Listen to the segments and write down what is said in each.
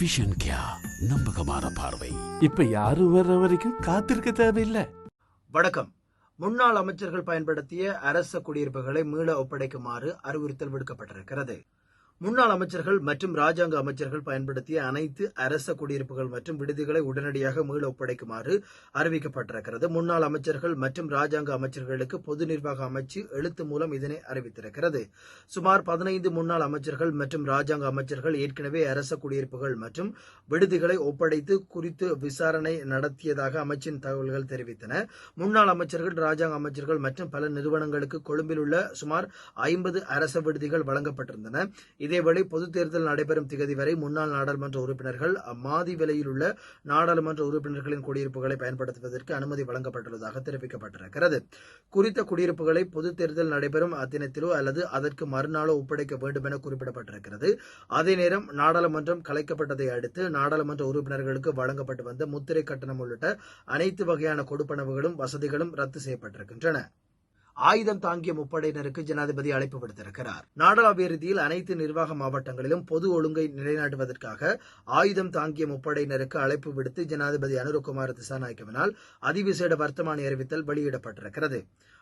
Vision கியா நம்பகமான பார்வை. இப்ப யாரும் வர்ற வரைக்கும் காத்திருக்க தேவையில்லை. வணக்கம். முன்னாள் அமைச்சர்கள் பயன்படுத்திய அரச குடியிருப்புகளை மீள ஒப்படைக்குமாறு அறிவுறுத்தல் விடுக்கப்பட்டிருக்கிறது. முன்னாள் அமைச்சர்கள் மற்றும் ராஜாங்க அமைச்சர்கள் பயன்படுத்திய அனைத்து அரச குடியிருப்புகள் மற்றும் விடுதிகளை உடனடியாக மீள ஒப்படைக்குமாறு அறிவிக்கப்பட்டிருக்கிறது. முன்னாள் அமைச்சர்கள் மற்றும் ராஜாங்க அமைச்சர்களுக்கு பொது நிர்வாக அமைச்சு எழுத்து மூலம் இதனை அறிவித்திருக்கிறது. சுமார் பதினைந்து முன்னாள் அமைச்சர்கள் மற்றும் ராஜாங்க அமைச்சர்கள் ஏற்கனவே அரச குடியிருப்புகள் மற்றும் விடுதிகளை ஒப்படைத்து குறித்து விசாரணை நடத்தியதாக அமைச்சின் தகவல்கள் தெரிவித்தன. முன்னாள் அமைச்சர்கள் ராஜாங்க அமைச்சர்கள் மற்றும் பல நிறுவனங்களுக்கு கொழும்பில் உள்ள சுமார் ஐம்பது அரச விடுதிகள் வழங்கப்பட்டிருந்தன. இதேவேளை பொதுத் தேர்தல் நடைபெறும் திகதி வரை முன்னாள் நாடாளுமன்ற உறுப்பினர்கள் அம்மாதி விலையில் உள்ள நாடாளுமன்ற உறுப்பினர்களின் குடியிருப்புகளை பயன்படுத்துவதற்கு அனுமதி வழங்கப்பட்டுள்ளதாக தெரிவிக்கப்பட்டிருக்கிறது. குறித்த குடியிருப்புகளை பொதுத் தேர்தல் நடைபெறும் அத்தினத்திலோ அல்லது அதற்கு மறுநாளோ ஒப்படைக்க வேண்டும் என குறிப்பிடப்பட்டிருக்கிறது. அதே நேரம் நாடாளுமன்றம் கலைக்கப்பட்டதை அடுத்து நாடாளுமன்ற உறுப்பினர்களுக்கு வழங்கப்பட்டு வந்த முத்திரை கட்டணம் உள்ளிட்ட அனைத்து வகையான கொடுப்பனவுகளும் வசதிகளும் ரத்து செய்யப்பட்டிருக்கின்றன. ஆயுதம் தாங்கிய முப்படையினருக்கு ஜனாதிபதி அழைப்பு விடுத்திருக்கிறார். நாடளாவிய ரீதியில் அனைத்து நிர்வாக மாவட்டங்களிலும் பொது ஒழுங்கை நிலைநாட்டுவதற்காக ஆயுதம் தாங்கிய முப்படையினருக்கு அழைப்பு விடுத்து ஜனாதிபதி அனுரகுமார் திசாநாயக்கவினால் அதிவிசேட வர்த்தமானி அறிவித்தல் வெளியிடப்பட்டிருக்கிறது.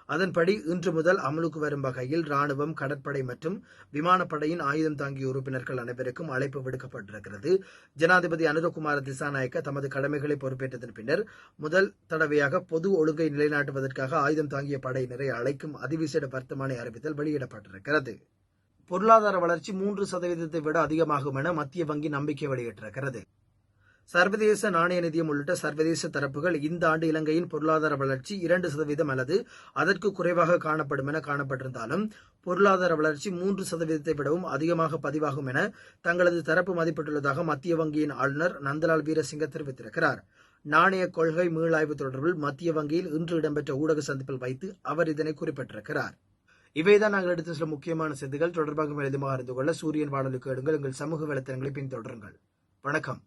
அதன்படி இன்று முதல் அமலுக்கு வரும் வகையில் ராணுவம் கடற்படை மற்றும் விமானப்படையின் ஆயுதம் தாங்கிய உறுப்பினர்கள் அனைவருக்கும் அழைப்பு விடுக்கப்பட்டிருக்கிறது. ஜனாதிபதி அனுரகுமார திசாநாயக்க தமது கடமைகளை பொறுப்பேற்றதன் பின்னர் முதல் தடவையாக பொது ஒழுங்கை நிலைநாட்டுவதற்காக ஆயுதம் தாங்கிய படையினரை அழைக்கும் அதிவிசேட வர்த்தமானி அறிவித்தல் வெளியிடப்பட்டிருக்கிறது. பொருளாதார வளர்ச்சி மூன்று சதவீதத்தை விட அதிகமாகும் என மத்திய வங்கி நம்பிக்கை வெளியிட்டிருக்கிறது. சர்வதேச நாணய நிதியம் உள்ளிட்ட சர்வதேச தரப்புகள் இந்த ஆண்டு இலங்கையின் பொருளாதார வளர்ச்சி இரண்டு சதவீதம் அல்லது அதற்கு குறைவாக காணப்படும் என காணப்பட்டிருந்தாலும் பொருளாதார வளர்ச்சி மூன்று சதவீதத்தை விடவும் அதிகமாக பதிவாகும் என தங்களது தரப்பு மதிப்பிட்டுள்ளதாக மத்திய வங்கியின் ஆளுநர் நந்தலால் வீரசிங்க தெரிவித்திருக்கிறார். நாணய கொள்கை மீளாய்வு தொடர்பில் மத்திய வங்கியில் இன்று இடம்பெற்ற ஊடக சந்திப்பில் வைத்து அவர் இதனை குறிப்பிட்டிருக்கிறார். இவைதான் நாங்கள் எடுத்த சில முக்கியமான செய்திகள். தொடர்பாக மேலதிகமாக அறிந்து கொள்ள சூரியன் வானொலிக்கு எடுங்கள். எங்கள் சமூக வலைத்தளங்களை பின்தொடருங்கள். வணக்கம்.